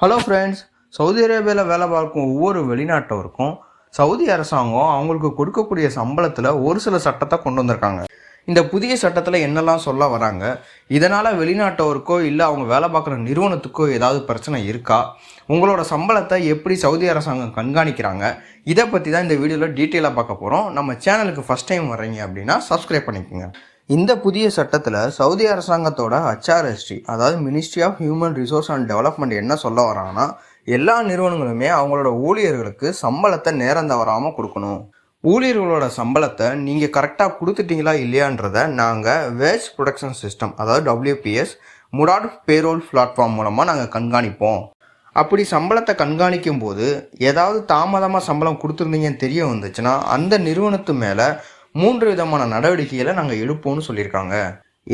Hello friends Saudi அரேபியாவில் வேலை பார்க்கும் ஒவ்வொரு வெளிநாட்டவருக்கும் சவுதி அரசாங்கம் அவங்களுக்கு கொடுக்கக்கூடிய சம்பளத்தில் ஒரு சில சட்டத்தை கொண்டு வந்திருக்காங்க. இந்த புதிய சட்டத்தில் என்னெல்லாம் சொல்ல வராங்க? இதனால் வெளிநாட்டவருக்கோ இல்லை அவங்க வேலை பார்க்குற நிறுவனத்துக்கோ ஏதாவது பிரச்சனை இருக்கா? உங்களோட சம்பளத்தை எப்படி சவுதி அரசாங்கம் கண்காணிக்கிறாங்க? இதை பற்றி தான் இந்த வீடியோவில் டீட்டெயிலாக பார்க்க போகிறோம் நம்ம சேனலுக்கு ஃபஸ்ட் டைம் வர்றீங்க அப்படின்னா சப்ஸ்கிரைப் பண்ணிக்கோங்க. இந்த புதிய சட்டத்தில் சவுதி அரசாங்கத்தோட ஹச்ஆர்எஸ்டி அதாவது ministry of human resource and development என்ன சொல்ல வராங்கன்னா எல்லா நிறுவனங்களுமே அவங்களோட ஊழியர்களுக்கு சம்பளத்தை நேரம் தவறாமல் கொடுக்கணும். ஊழியர்களோட சம்பளத்தை நீங்கள் கரெக்டாக கொடுத்துட்டீங்களா இல்லையான்றதை நாங்கள் வேஜ் ப்ரொடக்ஷன் சிஸ்டம் அதாவது டபிள்யூபிஎஸ் முடாட் பேரோல் பிளாட்ஃபார்ம் மூலமாக நாங்கள் கண்காணிப்போம். அப்படி சம்பளத்தை கண்காணிக்கும் போது ஏதாவது தாமதமாக சம்பளம் கொடுத்துருந்தீங்கன்னு தெரிய வந்துச்சுன்னா அந்த நிறுவனத்து மேலே மூன்று விதமான நடவடிக்கைகளை நாங்கள் எடுப்போம்னு சொல்லியிருக்காங்க.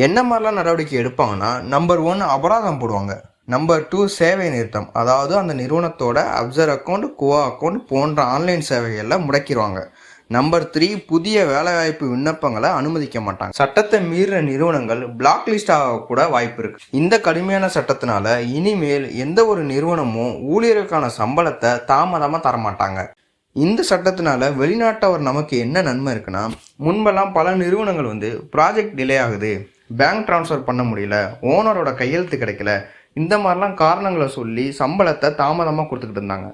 என்ன மாதிரிலாம் நடவடிக்கை எடுப்பாங்கன்னா நம்பர் ஒன் அபராதம் போடுவாங்க. நம்பர் டூ சேவை நிறுத்தம். அதாவது அந்த நிறுவனத்தோட அப்சர் அக்கௌண்ட் குவா அக்கௌண்ட் போன்ற ஆன்லைன் சேவைகளை முடக்கிடுவாங்க. நம்பர் த்ரீ புதிய வேலைவாய்ப்பு விண்ணப்பங்களை அனுமதிக்க மாட்டாங்க. சட்டத்தை மீறின நிறுவனங்கள் பிளாக் லிஸ்ட் ஆக கூட வாய்ப்பு இருக்கு. இந்த கடுமையான சட்டத்தினால இனிமேல் எந்த ஒரு நிறுவனமும் ஊழியருக்கான சம்பளத்தை தாமதமாக தரமாட்டாங்க. இந்த சட்டத்தினால வெளிநாட்டவர் நமக்கு என்ன நன்மை இருக்குன்னா முன்பெல்லாம் பல நிறுவனங்கள் வந்து ப்ராஜெக்ட் டிலே ஆகுது பேங்க் ட்ரான்ஸ்ஃபர் பண்ண முடியல ஓனரோட கையெழுத்து கிடைக்கல இந்த மாதிரிலாம் காரணங்களை சொல்லி சம்பளத்தை தாமதமாக கொடுத்துக்கிட்டு இருந்தாங்க.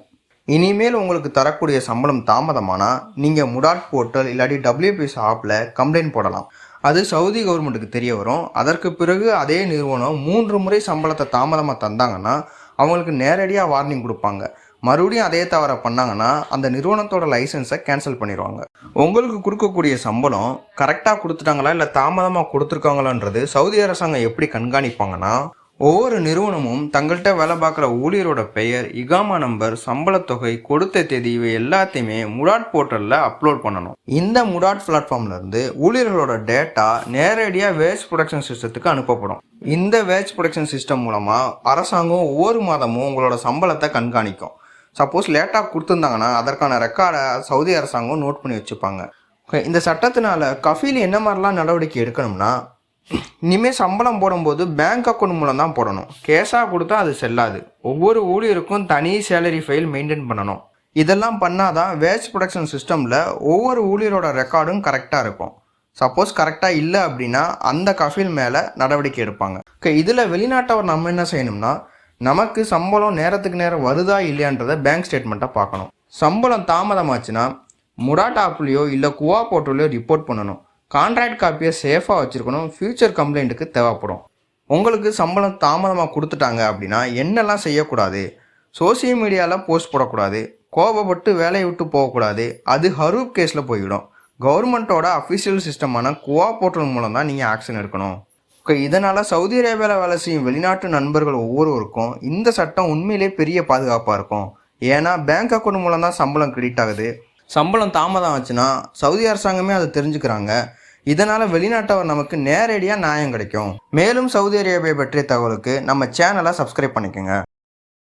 இனிமேல் உங்களுக்கு தரக்கூடிய சம்பளம் தாமதமானால் நீங்கள் முடாட் போர்ட்டல் இல்லாட்டி டபிள்யூபிஎஸ் ஆப்பில் கம்ப்ளைண்ட் போடலாம். அது சவுதி கவர்மெண்ட்டுக்கு தெரிய வரும். அதற்கு பிறகு அதே நிறுவனம் மூன்று முறை சம்பளத்தை தாமதமாக தந்தாங்கன்னா அவங்களுக்கு நேரடியாக வார்னிங் கொடுப்பாங்க. மறுபடியும் அதே தவிர பண்ணாங்கன்னா அந்த நிறுவனத்தோட லைசன்ஸை கேன்சல் பண்ணிடுவாங்க உங்களுக்கு கொடுக்கக்கூடிய சம்பளம் கரெக்டாக கொடுத்துட்டாங்களா இல்லை தாமதமாக கொடுத்துருக்காங்களான்றது சவுதி அரசாங்கம் எப்படி கண்காணிப்பாங்கன்னா ஒவ்வொரு நிறுவனமும் தங்கள்கிட்ட வேலை பார்க்குற ஊழியரோட பெயர் இகாமா நம்பர் சம்பளத்தொகை கொடுத்த தேதி இவை எல்லாத்தையுமே முடாட் போர்ட்டலில் அப்லோட் பண்ணணும். இந்த முடாட் பிளாட்ஃபார்ம்லேருந்து ஊழியர்களோட டேட்டா நேரடியாக வேஸ்ட் ப்ரொடக்ஷன் சிஸ்டத்துக்கு அனுப்பப்படும். இந்த வேஸ்ட் ப்ரொடக்ஷன் சிஸ்டம் மூலமாக அரசாங்கம் ஒவ்வொரு மாதமும் உங்களோட சம்பளத்தை கண்காணிக்கும். சப்போஸ் லேட்டாக கொடுத்துருந்தாங்கன்னா அதற்கான ரெக்கார்டை சவுதி அரசாங்கம் நோட் பண்ணி வச்சுப்பாங்க. ஓகே இந்த சட்டத்தினால கஃபீல் என்ன மாதிரிலாம் நடவடிக்கை எடுக்கணும்னா இனிமேல் சம்பளம் போடும்போது பேங்க் அக்கௌண்ட் மூலம் தான் போடணும். கேஷாக கொடுத்தா அது செல்லாது. ஒவ்வொரு ஊழியருக்கும் தனி சேலரி ஃபைல் மெயின்டைன் பண்ணணும். இதெல்லாம் பண்ணாதான் வேஸ்ட் ப்ரொடக்ஷன் சிஸ்டமில் ஒவ்வொரு ஊழியரோட ரெக்கார்டும் கரெக்டாக இருக்கும். சப்போஸ் கரெக்டாக இல்லை அப்படின்னா அந்த கஃபீல் மேலே நடவடிக்கை எடுப்பாங்க. ஓகே இதில் வெளிநாட்டவர் நம்ம என்ன செய்யணும்னா நமக்கு சம்பளம் நேரத்துக்கு நேரம் வருதா இல்லையான்றதை பேங்க் ஸ்டேட்மெண்ட்டை பார்க்கணும். சம்பளம் தாமதமாச்சுன்னா முடாட் ஆப்லேயோ இல்லை குவா போர்ட்டலையோ ரிப்போர்ட் பண்ணணும். கான்ட்ராக்ட் காப்பியை சேஃபாக வச்சுருக்கணும். ஃப்யூச்சர் கம்ப்ளைண்ட்டுக்கு தேவைப்படும். உங்களுக்கு சம்பளம் தாமதமாக கொடுத்துட்டாங்க அப்படின்னா என்னெல்லாம் செய்யக்கூடாது? சோசியல் மீடியாவில் போஸ்ட் போடக்கூடாது. கோபப்பட்டு வேலையை விட்டு போகக்கூடாது. அது ஹரூப் கேஸில் போய்விடும். கவர்மெண்ட்டோட அஃபிஷியல் சிஸ்டமான குவா போர்ட்டல் மூலம் தான் நீங்கள் ஆக்ஷன் எடுக்கணும். ஓகே இதனால் சவுதி அரேபியாவில் வேலை செய்யும் வெளிநாட்டு நண்பர்கள் ஒவ்வொருவருக்கும் இந்த சட்டம் உண்மையிலே பெரிய பாதுகாப்பாக இருக்கும். ஏன்னா பேங்க் அக்கௌண்ட் மூலம் தான் சம்பளம் கிரெடிட் ஆகுது. சம்பளம் தாமதம் ஆச்சுன்னா சவுதி அரசாங்கமே அதை தெரிஞ்சுக்கிறாங்க. இதனால் வெளிநாட்டவர் நமக்கு நேரடியாக நியாயம் கிடைக்கும். மேலும் சவுதி அரேபியா பற்றிய தகவலுக்கு நம்ம சேனலை சப்ஸ்கிரைப் பண்ணிக்கோங்க.